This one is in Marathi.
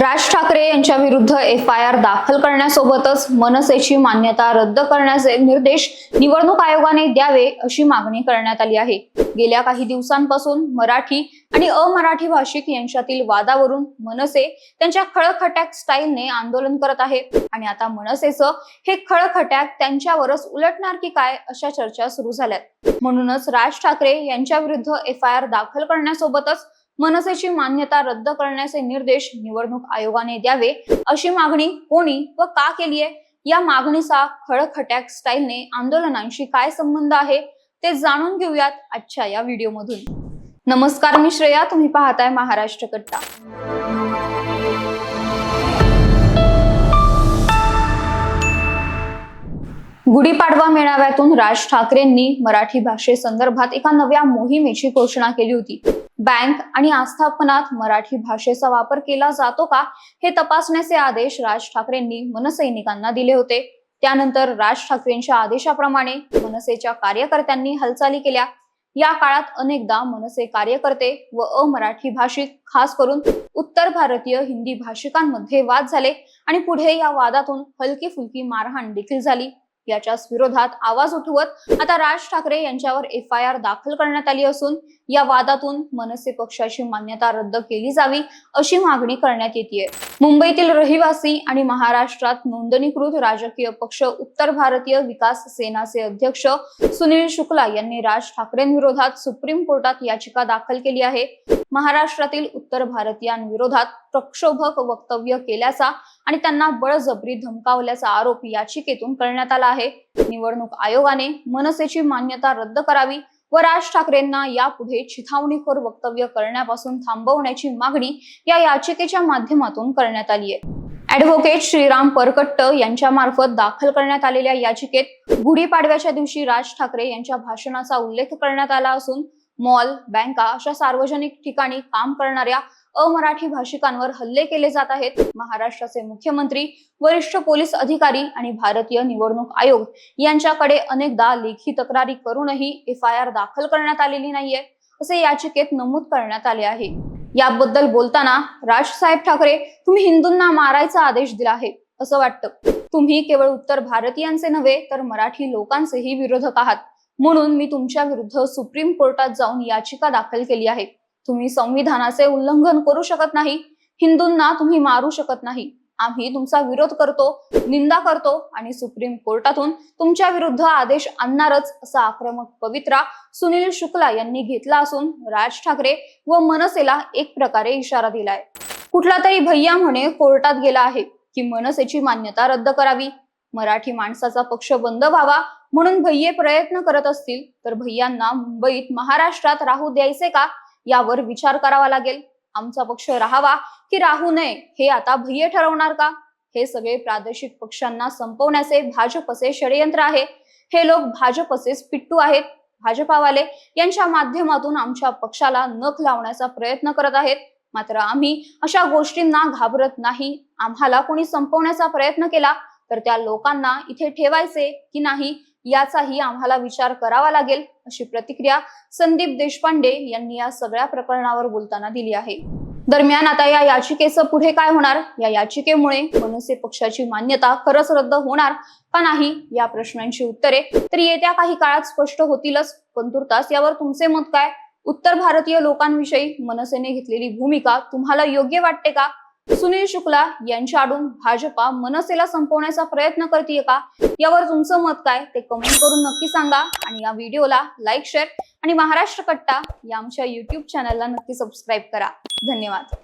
राज ठाकरे यांच्या विरुद्ध एफ आय आर दाखल करण्यासोबतच मनसेची मान्यता रद्द करण्याचे निर्देश निवडणूक आयोगाने द्यावे अशी मागणी करण्यात आली आहे. गेल्या काही दिवसांपासून मराठी आणि अमराठी भाषिक यांच्यातील वादावरून मनसे त्यांच्या खळखट्याक स्टाईलने आंदोलन करत आहे आणि आता मनसेचं हे खळखट्याक त्यांच्यावरच उलटणार की काय अशा चर्चा सुरू झाल्यात. म्हणूनच राज ठाकरे यांच्या विरुद्ध एफ आय आर दाखल करण्यासोबतच मनसेची मान्यता रद्द करण्याचे निर्देश निवडणूक आयोगाने द्यावे अशी मागणी कोणी व का केली आहे या मागणीचा खडखट्याक स्टाईलने आंदोलनांशी काय संबंध आहे ते जाणून घेऊयात आजच्या या व्हिडिओमधून. नमस्कार मी श्रेया. तुम्ही पाहताय महाराष्ट्र कट्टा. गुढीपाडवा मेळाव्यातून राज ठाकरेंनी मराठी भाषेसंदर्भात एका नव्या मोहिमेची घोषणा केली होती. बँक आणि आस्थापनात मराठी भाषेचा वापर केला जातो का हे तपासण्याचे आदेश राज ठाकरेंनी मनसैनिकांना दिले होते. त्यानंतर राज ठाकरेंच्या आदेशाप्रमाणे मनसेच्या कार्यकर्त्यांनी हालचाली केल्या. या काळात अनेकदा मनसे कार्यकर्ते व अमराठी भाषिक खास करून उत्तर भारतीय हिंदी भाषिकांमध्ये वाद झाले आणि पुढे या वादातून हलकी फुलकी मारहाण देखील झाली. याच्याच विरोधात आवाज उठवत आता राज ठाकरे यांच्यावर एफ आय आर दाखल करण्यात आली असून या वादातून मनसे पक्षाची मान्यता रद्द केली जावी अशी मागणी करण्यात येते मुंबईतील रहिवासी आणि महाराष्ट्रात नोंदणीकृत राजकीय पक्ष उत्तर भारतीय विकास सेनाचे अध्यक्ष सुनील शुक्ला यांनी राज ठाकरेंविरोधात सुप्रीम कोर्टात याचिका दाखल केली आहे. महाराष्ट्रातील उत्तर भारतीयांविरोधात प्रक्षोभक वक्तव्य केल्याचा आणि त्यांना बळजबरी धमकावल्याचा आरोप याचिकेतून करण्यात आला आहे. निवडणूक आयोगाने मनसेची मान्यता रद्द करावी व राज ठाकरेंना यापुढे चिथावणीखोर वक्तव्य करण्यापासून थांबवण्याची मागणी या याचिकेच्या माध्यमातून करण्यात आली आहे. ऍडव्होकेट श्रीराम परकट्ट यांच्या मार्फत दाखल करण्यात आलेल्या याचिकेत गुढीपाडव्याच्या दिवशी राज ठाकरे यांच्या भाषणाचा उल्लेख करण्यात आला असून मॉल बँका अशा सार्वजनिक ठिकाणी काम करणाऱ्या अमराठी भाषिकांवर हल्ले केले जात आहेत. महाराष्ट्राचे मुख्यमंत्री वरिष्ठ पोलीस अधिकारी आणि भारतीय निवडणूक आयोग यांच्याकडे अनेकदा लेखी तक्रारी करूनही एफ आय आर दाखल करण्यात आलेली नाहीये असे याचिकेत नमूद करण्यात आले आहे. याबद्दल बोलताना राजसाहेब ठाकरे तुम्ही हिंदूंना मारायचा आदेश दिला आहे असं वाटतं. तुम्ही केवळ उत्तर भारतीयांचे नव्हे तर मराठी लोकांचेही विरोधक आहात. म्हणून मी तुमच्या विरुद्ध सुप्रीम कोर्टात जाऊन याचिका दाखल केली आहे. तुम्ही संविधानाचे उल्लंघन करू शकत नाही. हिंदूंना तुम्ही मारू शकत नाही. आम्ही तुमचा विरोध करतो निंदा करतो आणि सुप्रीम कोर्टातून तुमच्या विरुद्ध आदेश आणणारच असा आक्रमक पवित्रा सुनील शुक्ला यांनी घेतला असून राज ठाकरे व मनसेला एक प्रकारे इशारा दिलाय. कुठला तरी भैया म्हणे कोर्टात गेला आहे की मनसेची मान्यता रद्द करावी. मराठी माणसाचा पक्ष बंद व्हावा. म्हणून भैये प्रयत्न करत असतील तर भैयांना मुंबईत महाराष्ट्रात राहू द्यायचे का? यावर विचार करावा लागेल. आमचा पक्ष राहावा की राहू नये हे आता भैये ठरवणार का? हे सगळे प्रादेशिक पक्षांना संपवण्याचे भाजपचे षडयंत्र आहे. हे लोक भाजपचेच पिट्टू आहेत. भाजपावाले यांच्या माध्यमातून आमच्या पक्षाला नख लावण्याचा प्रयत्न करत आहेत. मात्र आम्ही अशा गोष्टींना घाबरत नाही. आम्हाला कोणी संपवण्याचा प्रयत्न केला तर त्या लोकांना इथे ठेवायचे की नाही? याचाही आम्हाला विचार करावा लागेल अशी प्रतिक्रिया संदीप देशपांडे यांनी या सगळ्या प्रकरणावर बोलताना दिली आहे. दरम्यान आता या याचिकेचं पुढे काय होणार? या याचिकेमुळे मनसे पक्षाची मान्यता खरंच रद्द होणार का नाही या प्रश्नांची उत्तरे? तर येत्या काही काळात स्पष्ट होतीलच. पण तुर्तास यावर तुमचे मत काय? उत्तर भारतीय लोकांविषयी मनसेने घेतलेली भूमिका तुम्हाला योग्य वाटते का? सुनील शुक्ला यांच्या आडून भाजपा मनसेला संपवण्याचा प्रयत्न करते का? यावर तुमचं मत काय? ते कमेंट करून नक्की सांगा. आणि या व्हिडिओला लाईक शेअर आणि महाराष्ट्र कट्टा या आमच्या युट्यूब चॅनलला नक्की सबस्क्राईब करा. धन्यवाद.